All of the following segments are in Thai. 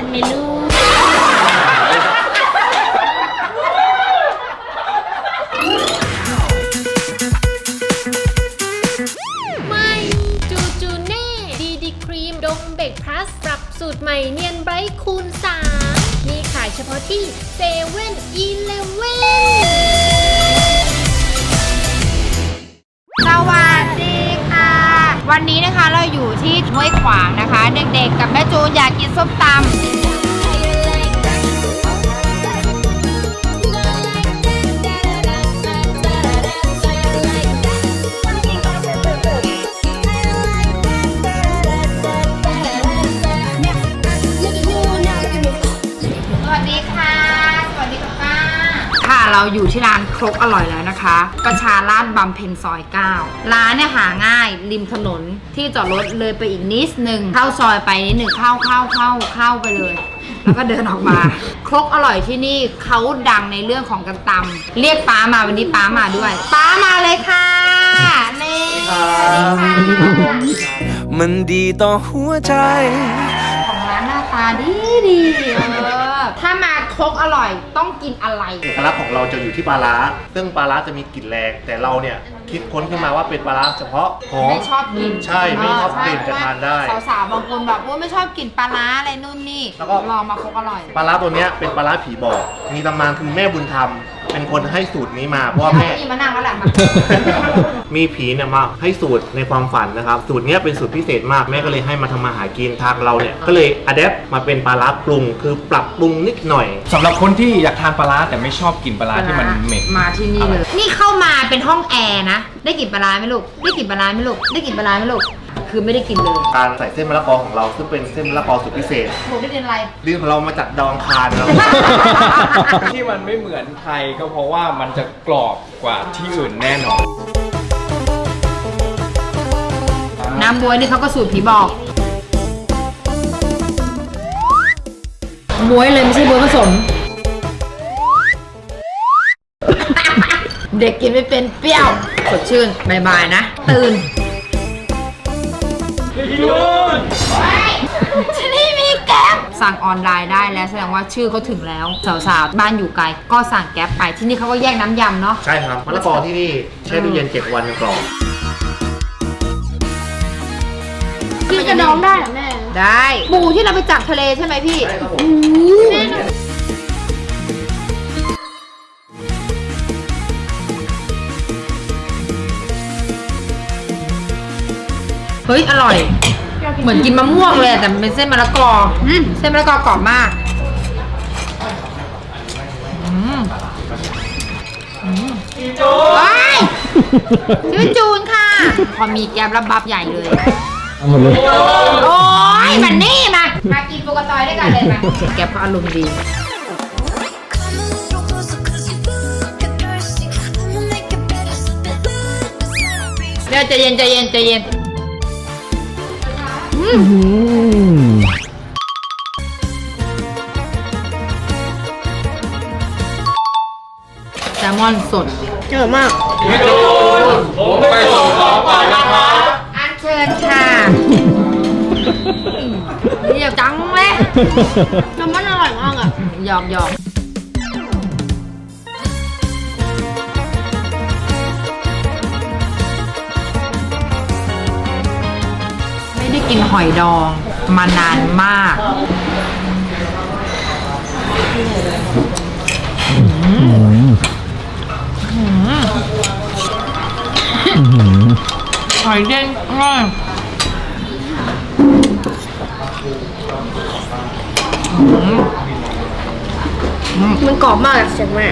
ฉันไหม่ลูก ไม่จูจูเน่ดีดีครีมดงเบกพลัสปรับสูตรใหม่เนียนไบรท์คูณ3มีขายเฉพาะที่เซเว่นอีเลเว่นสวัสดีค่ะ วันนี้นะคะเราอยู่ที่ห้วยขวางนะคะ เด็กๆ กับแม่จูนอยากกินส้มตำ เราอยู่ที่ร้านครกอร่อยแล้วนะคะประชาราชบำเพ็ญซอย 9 ร้านเนี่ยหาง่ายริมถนนที่จอดรถเลยไปอีกนิดนึงเข้าซอยไปนิดหนึ่งเข้าเข้าเข้าเข้าไปเลย แล้วก็เดินออกมา ครกอร่อยที่นี่เขาดังในเรื่องของกันตำเรียกป้ามาวันนี้ป้ามาด้วยป้ามาเลยค่ะนี่สวัสดีค่ะมันดีต่อหัวใจ ของร้านหน้าตาดีดีเออถ้ามา ครกอร่อยต้องกินอะไร เอกลักษณ์ของเราจะอยู่ที่ปลาร้าซึ่งปลาร้าจะมีกลิ่นแรง แต่เราเนี่ย คิดค้นขึ้นมาว่าเป็นปลาร้าเฉพาะของไม่ชอบกินใช่ไม่ชอบกลิ่นใช่จะทานได้ สาวๆบางคนแบบว่าไม่ชอบกลิ่นปลาร้าอะไรนู่นนี่แล้วก็ ลองมาครกอร่อย ปลาร้าตัวเนี้ยเป็นปลาร้าผีบอกมีตำนานคือแม่บุญธรรม เป็นคนให้สูตรนี้มาเพราะว่าแม่ นี่มานั่งแล้วแหละมา มีผีเนี่ยมาให้สูตรในความฝันนะครับ สูตรเนี้ยเป็นสูตรพิเศษมากแม่ก็เลยให้มาทำมาหากินทางเราเนี่ยก็เลยอัดแอปมาเป็นปลาร้าปรุง คือปรับปรุงนิดหน่อย สำหรับคนที่อยากทานปลาร้าแต่ไม่ชอบกินปลาร้าที่มันเหม็น มาที่นี่เลย นี่เข้ามาเป็นห้องแอร์นะได้กลิ่นปลาร้าไหมลูก ได้กลิ่นปลาร้าไหมลูก ได้กลิ่นปลาร้าไหมลูก คือไม่ได้กลิ่นเลยการใส่เส้นมะละกอของเราซึ่งเป็นเส้นมะละกอสูตรพิเศษหนูได้กลิ่นอะไร ลิ้นของเรามาจากดาวอังคารครับที่มันไม่เหมือนใครก็เพราะว่ามันจะกรอบกว่าที่อื่นแน่นอน น้ำบวยนี่เขาก็สูตรผีบอกบวยเลยไม่ใช่บวยผสม เด็กกินไม่เป็นเปรี้ยว สดชื่นบายบายนะ ตื่นที่นี่มีแก๊ปสั่งออนไลน์ได้แล้วแสดงว่าชื่อเขาถึงแล้วสาวๆบ้านอยู่ไกล ก็สั่งแก๊ปไปที่นี่เขาก็แยกน้ำยำเนาะ ใช่ครับมะละกอที่นี่แช่ตู้เย็นเจ็ดวันกรอบกินกระดองได้เหรอแม่ ได้ ปูที่เราไปจับทะเลใช่ไหมพี่ใช่ครับ เฮ้ย อร่อย เหมือนกินมะม่วงเลยอะแต่มันเป็นเส้นมะละกออเส้นมะละกอกรอบมากอืมอืมว้ายชื่อจูนค่ะ พอมีแกมรับบับใหญ่เลยโอ้ยมันนี่มา มากินปูกระตอยด้วยกันเลยมาแกมเขาอารมณ์ดี เดี๋ยวใจเย็นใจเย็นใจเย็น แซลมอนสดเยอะมากอันเชิญค่ะเรียบจังเลยน้ำมันอร่อยมากอะหยอกหยอก กินหอยดองมานานมากหอยเด้งมากมันกรอบมากอะเสียงแม่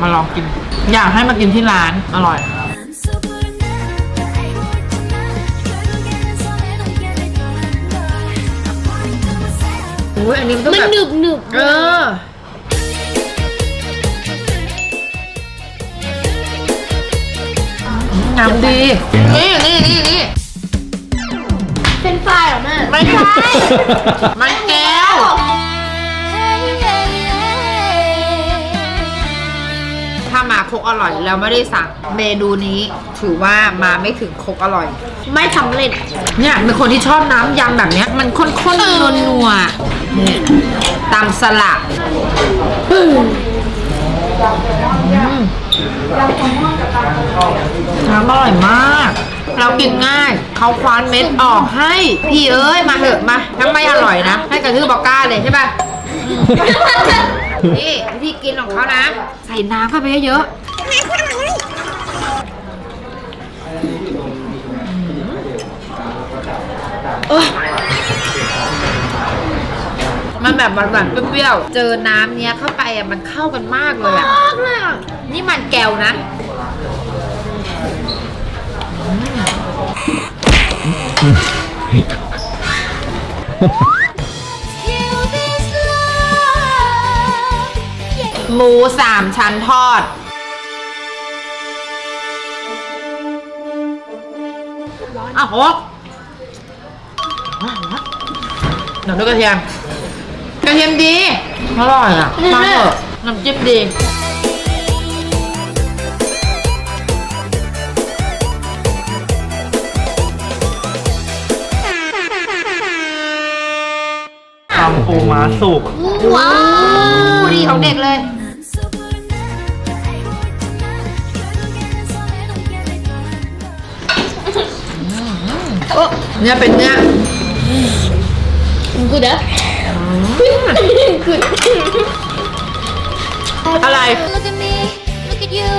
มาลองกิน อยากให้มากินที่ร้าน อร่อย อุ้ยอันนี้มันต้องมันแบบหนึบหนึบเออน้ำดี นี่นี่นี่นี่เป็นไฟเหรอแม่ไม่ใช่ มันแก้ว ถ้ามาครกอร่อยแล้วไม่ได้สั่งเมนูนี้ ถือว่ามาไม่ถึงครกอร่อย ไม่สำเร็จ เนี่ยเป็นคนที่ชอบน้ำยำแบบเนี้ยมันข้นๆนัวๆ นี่ตามสลัดอืมน้ำอร่อยมาก เรากินง่าย เขาควานเม็ดออกให้ พี่เอ้ย มาเถอะมาถ้าไม่อร่อยนะ ให้กระทืบบอกก้าเลยใช่ป่ะอืมนี่วิธีกินของเขานะ ใส่น้ำเข้าไปเยอะๆ มันแบบหวานๆเปรี้ยวๆ เจอน้ำเนี้ยเข้าไปอะมันเข้ากันมากเลยอะ มากเลยอะนี่มันแก้วนะ หมูสามชั้นทอดอ้าวโหหนังด้วยกระเทียม กระเทียมดีอร่อยอะมาเถอะน้ำจิ้มดีตำปูม้าสุกว้าวดีของเด็กเลย เนื้อเป็นเนื้อกูเด้อ อะไร Look at me, look at you,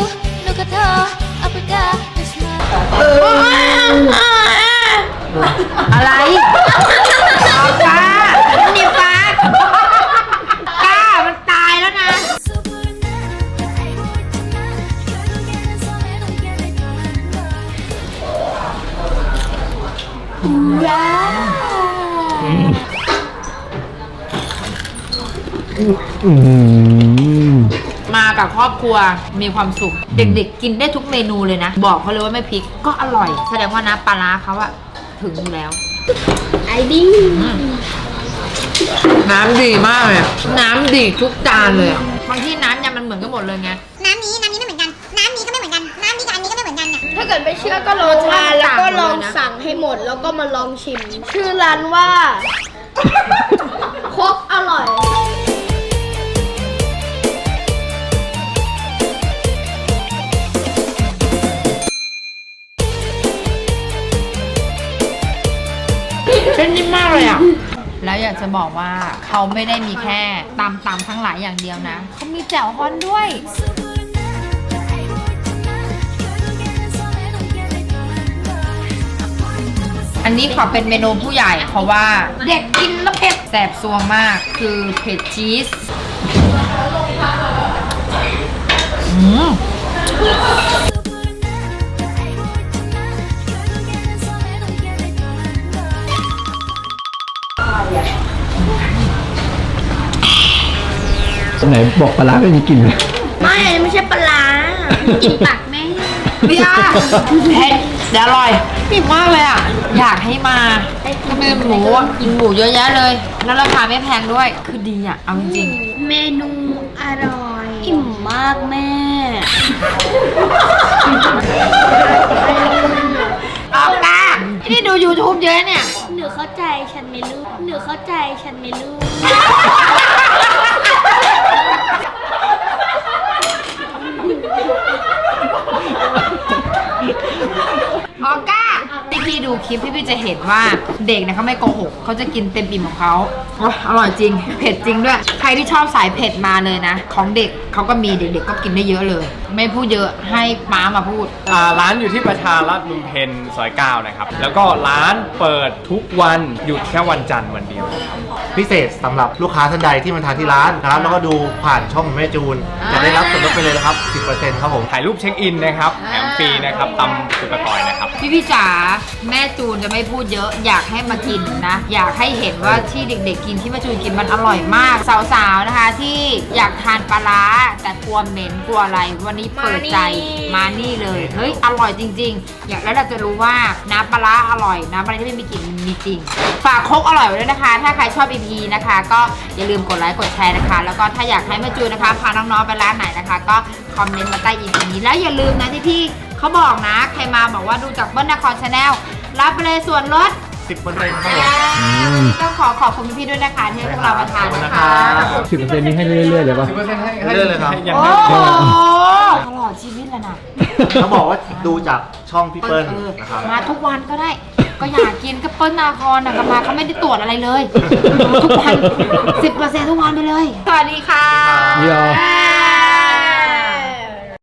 look at her, up and down, this smile. อะไร มากับครอบครัวมีความสุข เด็กๆ กินได้ทุกเมนูเลยนะ บอกเขาเลยว่าไม่พริกก็อร่อย แสดงว่านะปลาร้าเขาอะถึงอยู่แล้ว ไอ้ดีน้ำดีมากเลยอะน้ำดีทุกจานเลยอะบางที่น้ำยำมันเหมือนกันหมดเลยไง น้ำนี้น้ำนี้ไม่เหมือนกัน น้ำนี้ก็ไม่เหมือนกัน น้ำนี้กับอันนี้ก็ไม่เหมือนกันเนี่ย ถ้าเกิดไม่เชื่อก็ลองทานแล้วก็ลองสั่งให้หมดแล้วก็มาลองชิม ชื่อร้านว่าครกอร่อย เส้นนิ่มมากเลยอะ แล้วอยากจะบอกว่าเขาไม่ได้มีแค่ตำตำทั้งหลายอย่างเดียวนะ เขามีแจ่วฮอนด้วย อันนี้ขอเป็นเมนูผู้ใหญ่ เพราะว่าเด็กกินแล้วเผ็ดแสบซวงมากคือเผ็ดชีสอืม ไหนบอกปลาร้าไม่มีกลิ่นเลยไม่อันนี้ไม่ใช่ปลาร้ากินปากแม่เบียร์เผ็ดแต่อร่อยอิ่มมากเลยอะ อยากให้มาก็เป็นหมูอะกินหมูเยอะแยะเลย แล้วราคาไม่แพงด้วย คือดีอะ เอาจริงเมนูอร่อย อิ่มมากแม่ๆออกตาไม่ได้ดู YouTube เยอะเนี่ย หนูเข้าใจฉันไม่รู้หนูเข้าใจฉันไม่รู้ออก้า ที่พี่ดูคลิปพี่พี่จะเห็นว่าเด็กเนี่ยเขาไม่โกหกเขาจะกินเต็มอิ่มของเขาโอ๊ยอร่อยจริง เผ็ดจริงด้วยใค รที่ชอบสายเผ็ดมาเลยนะ ของเด็กเขาก็มีเด็กๆก็กินได้เยอะเลย ไม่พูดเยอะให้ป้ามาพูด อ่าร้านอยู่ที่ประชารัฐบุญเพนซอยเก้านะครับ แล้วก็ร้านเปิดทุกวันหยุดแค่วันจันทร์วันเดียวนะครับพิเศษสำหรับลูกค้าท่านใดที่มาทานที่ร้านนะครับแล้วก็ดูผ่านช่องแม่จูน จะได้รับส่วนลดไปเลยนะครับ 10%ครับผม ถ่ายรูปเช็คอินนะครับแถมฟรีนะครับตำสุกกะต่อยนะครับ พี่พี่จ๋าแม่จูนจะไม่พูดเยอะ อยากให้มากินนะ อยากให้เห็นว่าที่เด็ก ๆ กินที่แม่จูนกินมันอร่อยมากสาวๆนะคะที่อยากทานปลาร้าแต่กลัวเหม็นกลัวอะไร วันนี้นี้เปิดใจมานี่เลยเฮ้ยอร่อยจริงๆ อย่างแล้วเราจะรู้ว่าน้ำปลาร้าอร่อยน้ำปลาร้าที่ไม่มีกลิ่นมีจริง ฝากครกอร่อยไว้ด้วยนะคะ ถ้าใครชอบ EP นะคะ ก็อย่าลืมกดไลค์กดแชร์นะคะ แล้วก็ถ้าอยากให้แม่จูนนะคะพาน้องๆไปร้านไหนนะคะ ก็คอมเมนต์มาใต้ EP นี้แล้วอย่าลืมนะที่พี่เขาบอกนะ ใครมาบอกว่าดูจากเบิ้ลนครชาแนลรับไปเลยส่วนลด 10%ครับผมต้องขอขอบคุณพี่ๆด้วยนะคะที่ให้พวกเรามาทานนะคะสิบเปอร์เซ็นต์นี้ให้เรื่อยๆเลยป่ะให้เรื่อยเลยครับยังโอ้ให้โหตลอดชีวิตเลยนะเขาบอกว่าดูจากช่องพี่เปิ้ลออนะครับ มาทุกวันก็ได้ ก็อยากกินก็เปิ้ลนาครนะก็มาเขาไม่ได้ตรวจอะไรเลยมาทุกวันสิบเปอร์เซ็นต์ทุกวันไปเลย สวัสดีค่ะ เดี๋ยวอ่า